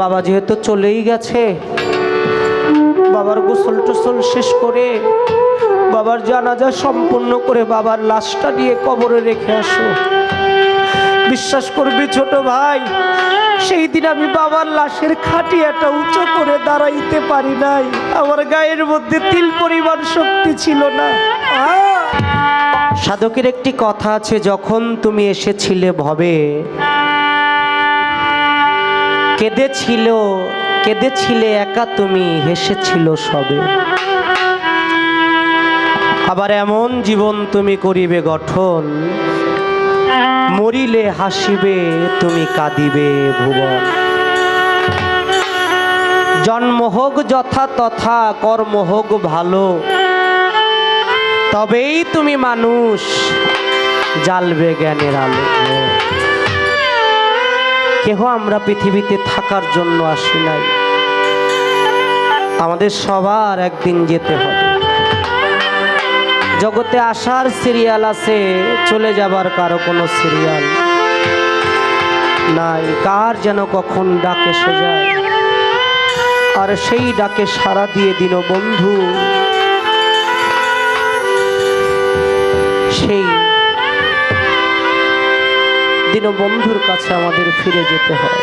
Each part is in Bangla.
বাবা যেহেতু চলেই গেছে, বাবার গোসল টোসল শেষ করে বাবার জানাজা সম্পূর্ণ করে বাবার লাশটা নিয়ে কবরে রেখে আসো। বিশ্বাস করবি ছোট ভাই, সেই দিন আমি বাবার লাশের খাটিয়াটা উঁচু করে দাঁড়াইতে পারি নাই। আমার গায়ের মধ্যে তিল পরিমাণ শক্তি ছিল না। সাধকের একটি কথা আছে, যখন তুমি এসেছিলে ভবে কেঁদেছিল, কেঁদেছিলে একা তুমি, হেসেছিল সবে। আবার এমন জীবন তুমি করিবে গঠন, মরিলে হাসিবে, তুমি কাঁদিবে ভুবন। জন্ম হোক যথা তথা, কর্ম হোক ভালো, তবেই তুমি মানুষ, জ্বালবে জ্ঞানের আলো। কেহ আমরা পৃথিবীতে থাকার জন্য আসি নাই। আমাদের সবার একদিন যেতে হবে। জগতে আসার সিরিয়াল আছে, চলে যাবার কারও কোনো সিরিয়াল নাই। কার যেন কখন ডাকে এসে যায়। আর সেই ডাকে সারা দিয়ে দিন বন্ধু। সেই দীনবন্ধুর কাছে আমাদের ফিরে যেতে হয়।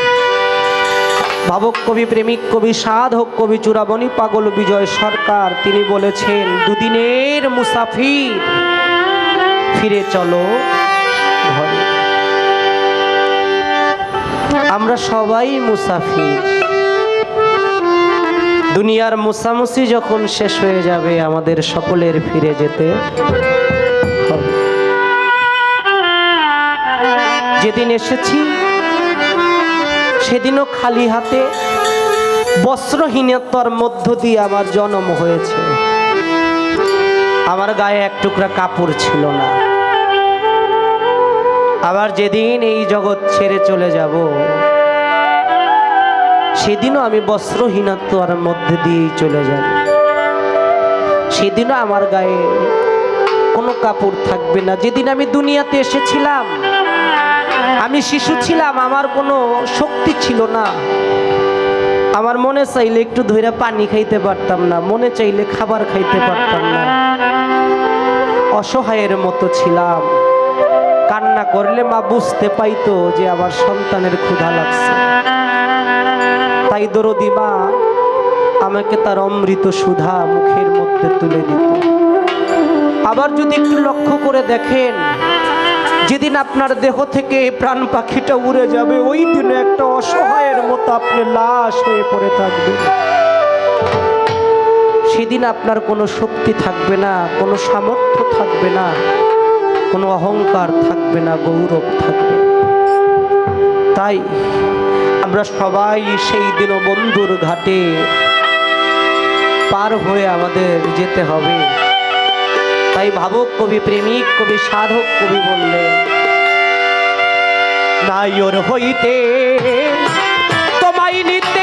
ভাবক কবি, প্রেমিক কবি, সাধক কবি চূড়াবণী পাগল বিজয় সরকার, তিনি বলেছেন, দুদিনের মুসাফির, ফিরে চলো ঘরে। আমরা সবাই মুসাফির। দুনিয়ার মুসামুসি যখন শেষ হয়ে যাবে, আমাদের সকলের ফিরে যেতে যেদিন এসেছি, সেদিনও খালি হাতে বস্ত্রহীনতার মধ্য দিয়ে আমার জন্ম হয়েছে। আমার গায়ে এক টুকরা কাপড় ছিল না। আবার যেদিন এই জগৎ ছেড়ে চলে যাব, সেদিনও আমি বস্ত্রহীনতার মধ্যে দিয়েই চলে যাব। সেদিনও আমার গায়ে কোনো কাপড় থাকবে না। যেদিন আমি দুনিয়াতে এসেছিলাম আমি শিশু ছিলাম, আমার কোনো শক্তি ছিল না। আমার মনে চাইলে একটু ধরে পানি খাইতে পারতাম না, মনে চাইলে খাবার খাইতে পারতাম না। অসহায়ের মতো ছিলাম। কান্না করলে মা বুঝতে পাইতো যে আমার সন্তানের ক্ষুধা লাগছে। তাই দরদি মা আমাকে তার অমৃত সুধা মুখের মধ্যে তুলে দিত। আবার যদি একটু লক্ষ্য করে দেখেন যেদিন আপনার দেহ থেকে প্রাণ পাখিটা উড়ে যাবে, ওই দিনে একটা অসহায়ের মতো আপনি লাশ হয়ে পড়ে থাকবেন। সেদিন আপনার কোনো শক্তি থাকবে না, কোনো সামর্থ্য থাকবে না, কোনো অহংকার থাকবে না, গৌরব থাকবে তাই আমরা সবাই সেই দিন বন্ধুর ঘাটে পার হয়ে আমাদের যেতে হবে। তাই ভাবুক কবি প্রেমিক কবি সাধক কবি বললে বললেন নাইর হইতে তোমায় নিতে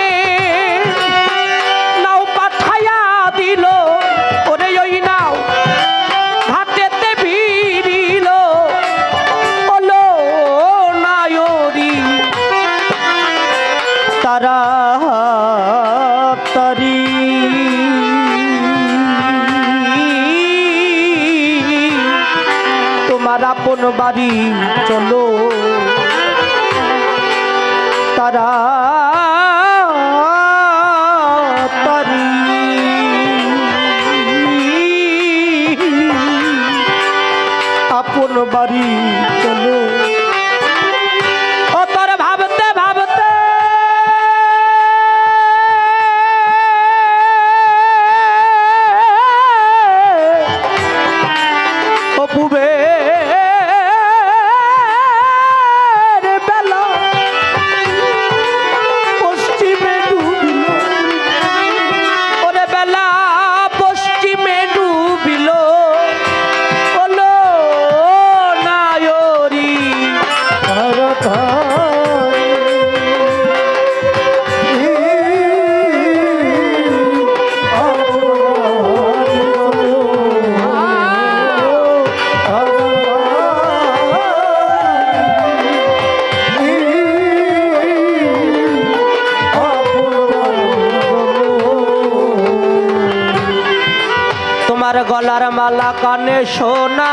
তোমার গলার মালা কানে সোনা।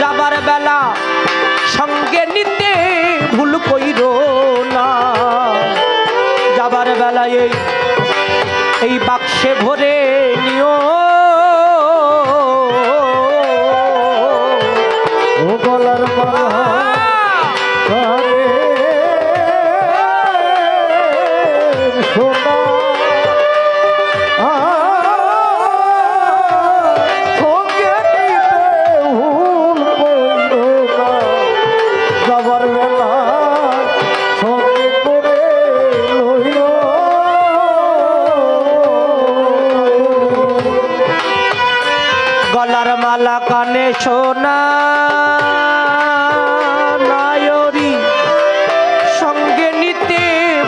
যাবার বেলা সঙ্গে নিতে ভুল কইর না। যাবার বেলায় এই বাক্সে ভরে নিও। গলার মালা কানে সোনা, নায়রি। সঙ্গে নিতে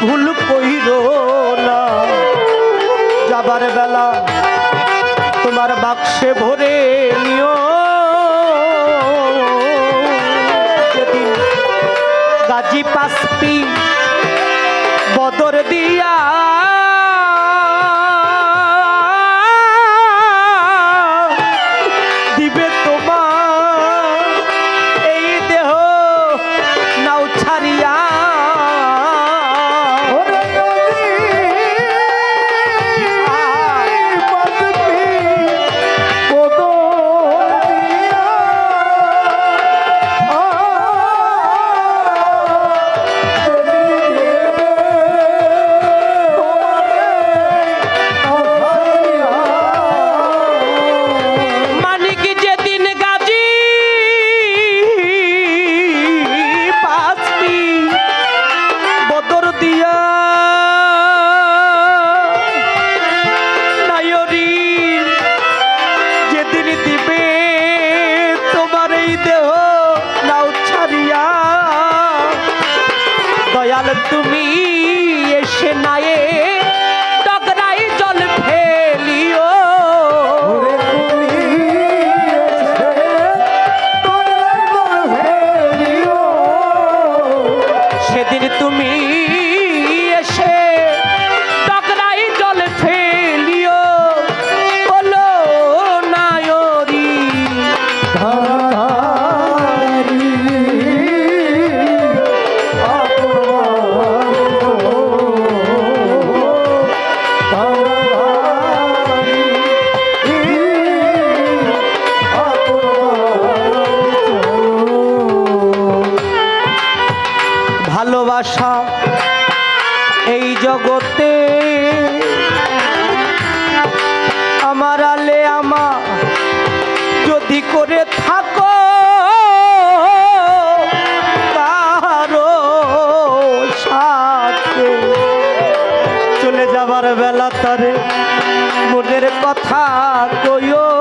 ভুল কইর না। যাবার বেলা তোমার বাক্সে ভরে সেদিন তুমি মনের কথা কইও।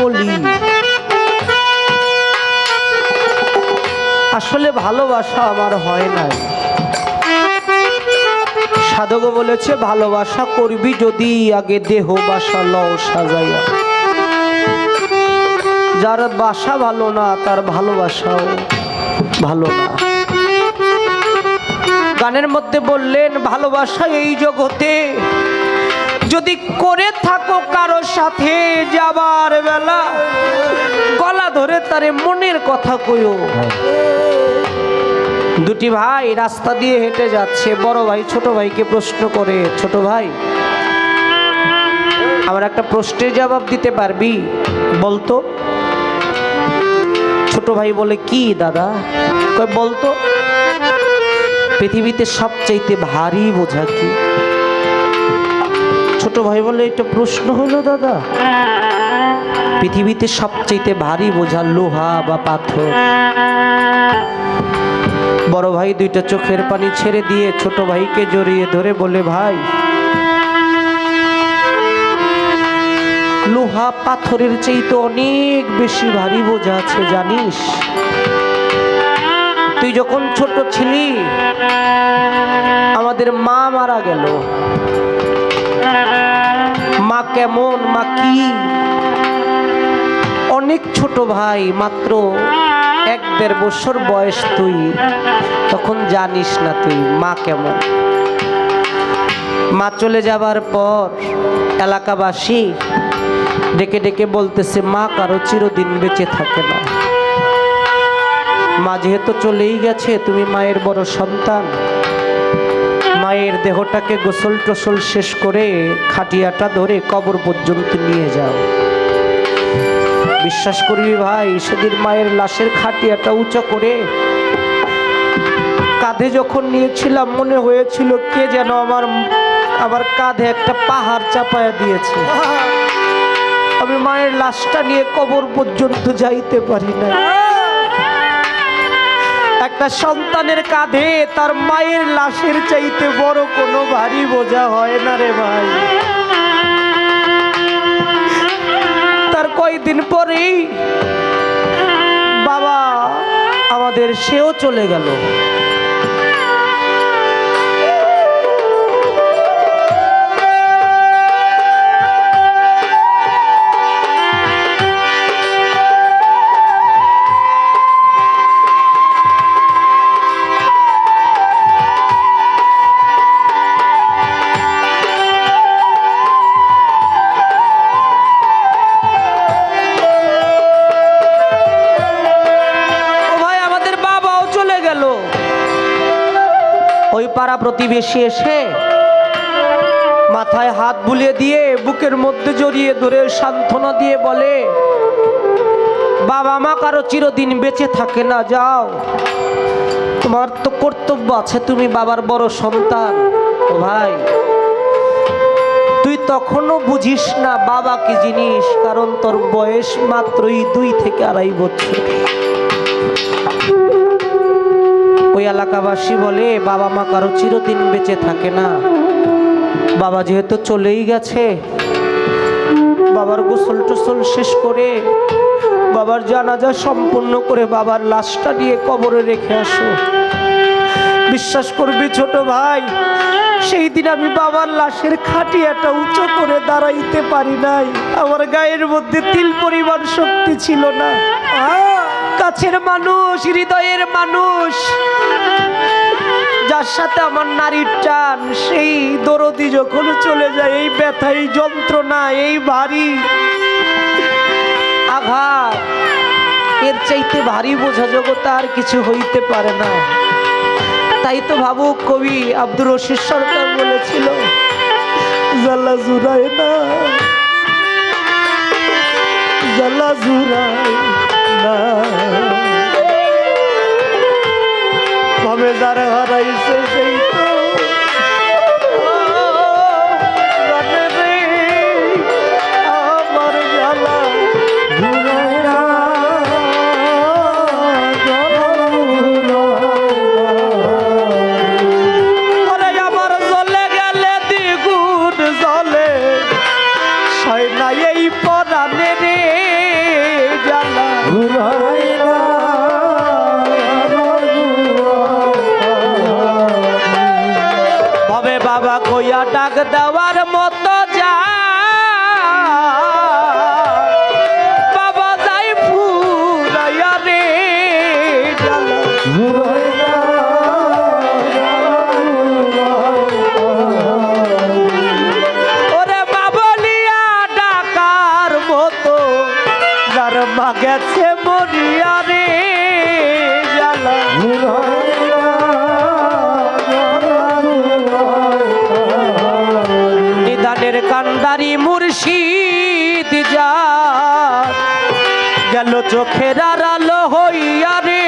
বলি। আসলে ভালোবাসা আমার হয় নাই। সাধক বলেছে, ভালোবাসা করবি যদি আগে দেহ বাসা লও সাজাইয়া। যার বাসা ভালো না, তার ভালোবাসাও ভালো না। গানের মধ্যে বললেন, ভালোবাসা এই জগতে যদি করে থাকো কারও সাথে যাবার বেলা, গলা ধরে তারে মনের কথা কইও। দুটি ভাই রাস্তা দিয়ে হেঁটে যাচ্ছে, বড় ভাই ছোট ভাইকে প্রশ্ন করে, ছোট ভাই, আমার একটা প্রশ্নের জবাব দিতে পারবি? বলতো। ছোট ভাই বলে, কি দাদা? বলতো, পৃথিবীতে সবচাইতে ভারী বোঝা কি? ছোট ভাই বলে, এটা প্রশ্ন হলো দাদা, পৃথিবীতে সবচাইতে ভারী বোঝা লোহা বা পাথর। বড় ভাই দুইটা চোখের পানি ছেড়ে দিয়ে ছোট ভাইকে জড়িয়ে ধরে বলে, ভাই, লোহা পাথরের চাইতে অনেক বেশি ভারী বোঝা আছে, জানিস? তুই যখন ছোট ছিলি, আমাদের মা মারা গেল। কেমন মা কি অনেক ছোট ভাই, মাত্র এক দেড় বছর বয়স তুই। তখন জানিস না তুই মা কেমন। মা চলে যাবার পর এলাকাবাসী ডেকে ডেকে বলতেছে, মা কারও চিরদিন বেঁচে থাকে না। মা যেহেতু চলেই গেছে, তুমি মায়ের বড় সন্তান মায়ের দেহটাকে গোসল টোসল শেষ করে খাটিয়াটা ধরে কবর পর্যন্ত নিয়ে যাও। বিশ্বাস করবি ভাই, সেদিন মায়ের লাশের খাটিয়াটা উঁচু করে কাঁধে যখন নিয়েছিলাম, মনে হয়েছিল কে যেন আমার আমার কাঁধে একটা পাহাড় চাপায়া দিয়েছে। আমি মায়ের লাশটা নিয়ে কবর পর্যন্ত যাইতে পারি না একটা সন্তানের কাঁধে তার মায়ের লাশের চাইতে বড় কোনো ভারী বোঝা হয় না রে ভাই। তার কয়েকদিন পরেই বাবা আমাদের সেও চলে গেল। ওই পাড়া প্রতিবেশী এসে মাথায় হাত বুলিয়ে দিয়ে বুকের মধ্যে জড়িয়ে ধরে সান্ত্বনা দিয়ে বলে, বাবা মা কারও চিরদিন বেঁচে থাকে না, যাও। তোমার তো কর্তব্য আছে তুমি বাবার বড় সন্তান। ও ভাই, তুই তখনও বুঝিস না বাবা কি জিনিস, কারণ তোর বয়স মাত্রই দুই থেকে আড়াই বছর। ওই এলাকাবাসী বলে, বাবা মা কারও চিরদিন বেঁচে থাকে না। বাবা যেহেতু চলেই গেছে, বাবার গোসল টোসল শেষ করে, বাবার জানাজা সম্পূর্ণ করে বাবার লাশটা নিয়ে কবরে রেখে আসো। বিশ্বাস করবি ছোট ভাই, সেই দিন আমি বাবার লাশের খাটিয়াটা উঁচু করে দাঁড়াইতে পারি নাই। আমার গায়ের মধ্যে তিল পরিমাণ শক্তি ছিল না। কাছের মানুষ, হৃদয়ের মানুষ, যার সাথে আমার নারীর টান, সেই দরদি যখন চলে যায়, এই ব্যথা এই যন্ত্রণা, এই ভারী আঘাত। এর চাইতে ভারী বোঝা জগতে আর কিছু হইতে পারে না। তাই তো ভাবুক কবি আব্দুর রশিদ সরকার বলেছিল জাল্লা জুরায় না জাল্লা জুরায় না ভাবে যারা হারাইছে আছে মরিয়া রে জ্বালা নিদানের কান্দারি মুর্শিদ যা। গেল চোখের আলো হইয়া রে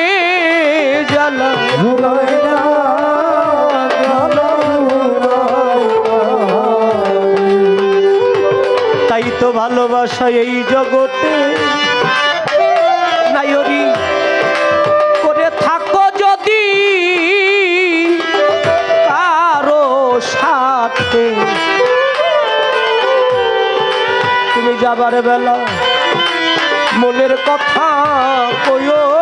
জ্বালা তাই তো ভালোবাসা এই জগৎ যাবার বেলা মনের কথা কয়ো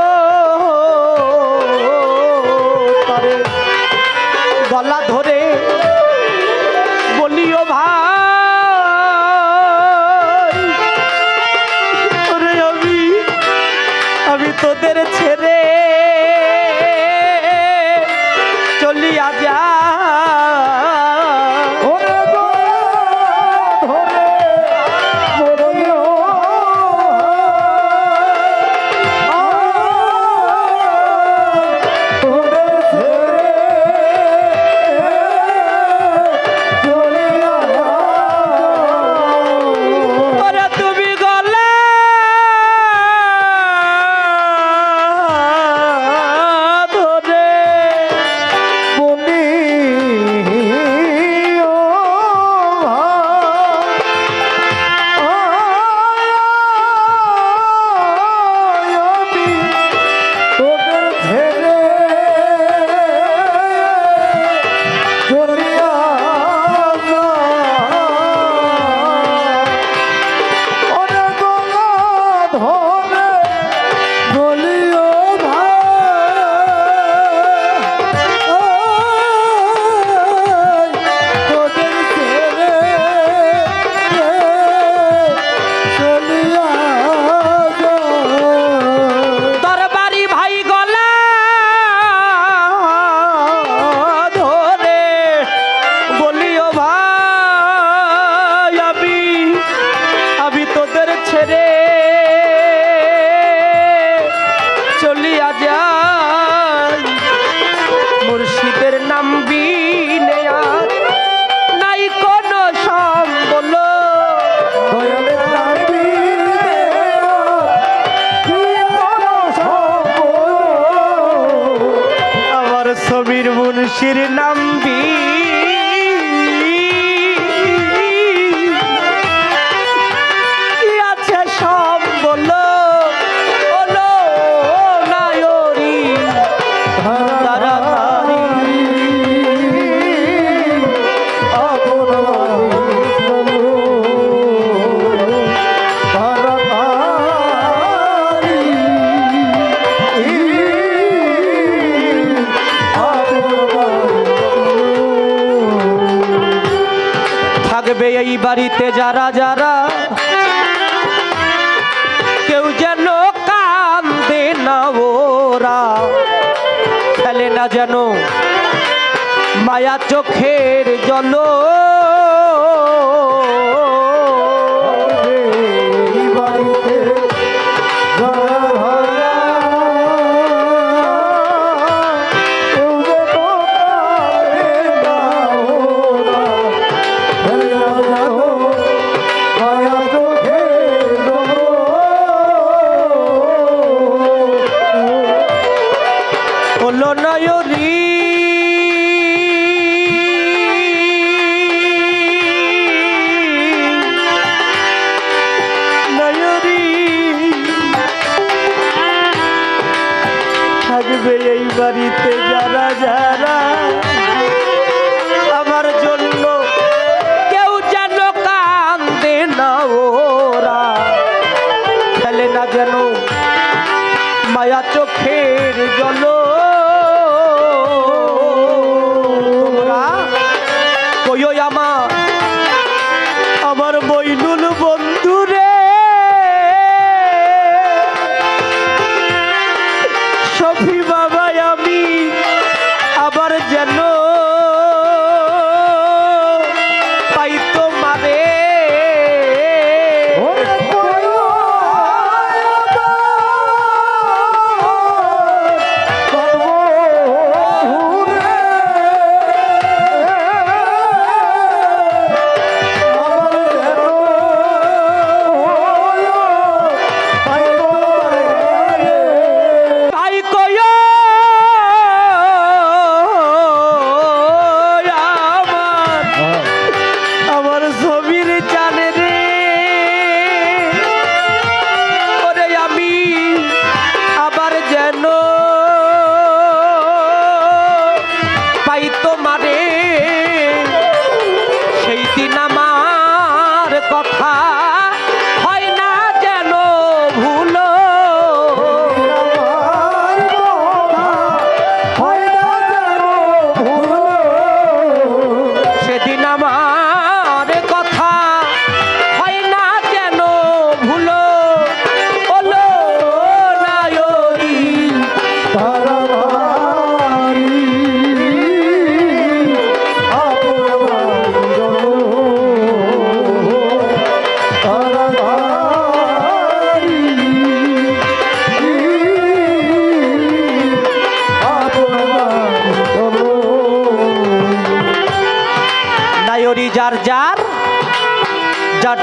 shit and I'm লাগবে এই বাড়িতে যারা যারা কেউ যেন কান্দে না ওরা। ফেলে না যেন মায়া চোখের জলো। আসবে এই বাড়িতে যারা যারা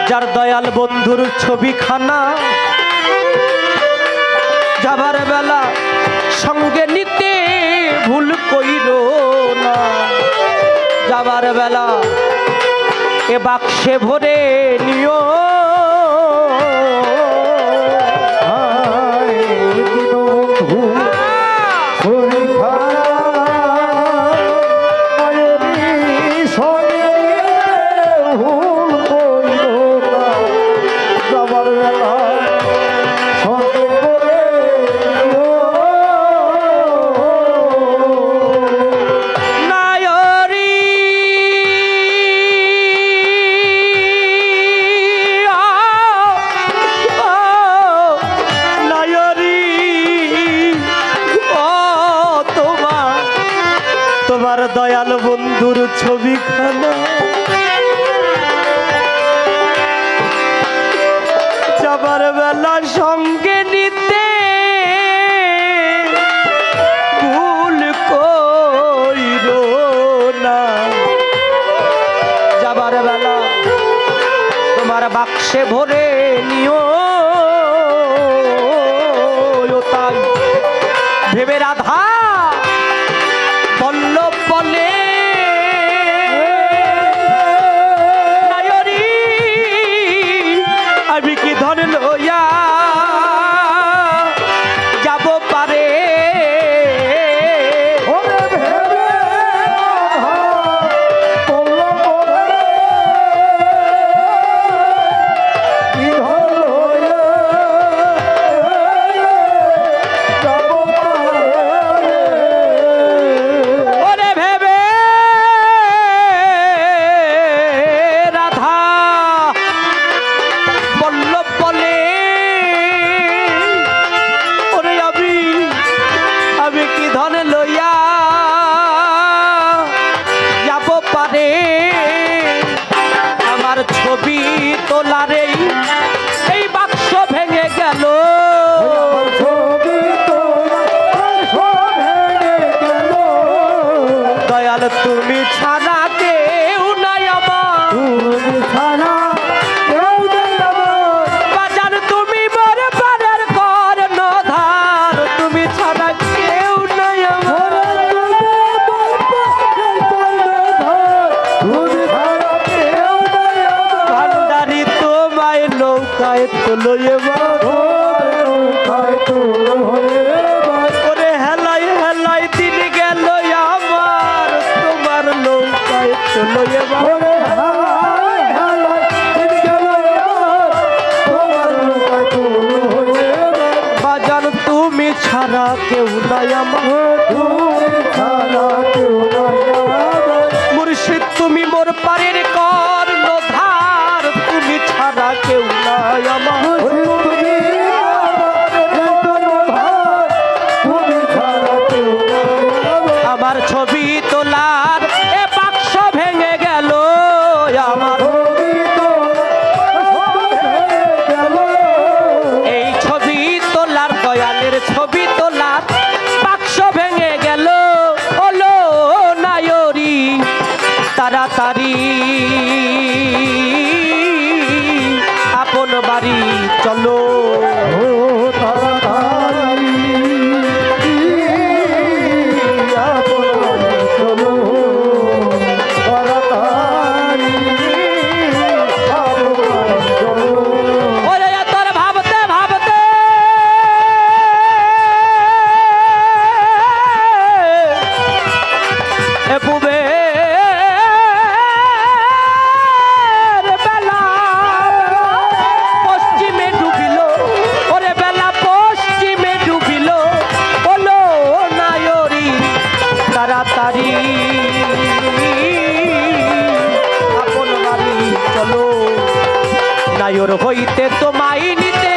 যার দয়াল বন্ধুর ছবিখানা। যাবার বেলা সঙ্গে নিতে ভুল কইল না। যাবার বেলা এ বাক্সে ভরে নিও। বাক্সে ভরে নিও। মাথায় তোলো এবার হেলাই হেলাই দিন গেল আমার তোমার নৌকায় তোলো এবার তুমি ছাড়া কেউ নাই আপন বাড়ি চলো। নায়র হইতে তোমায় নিতে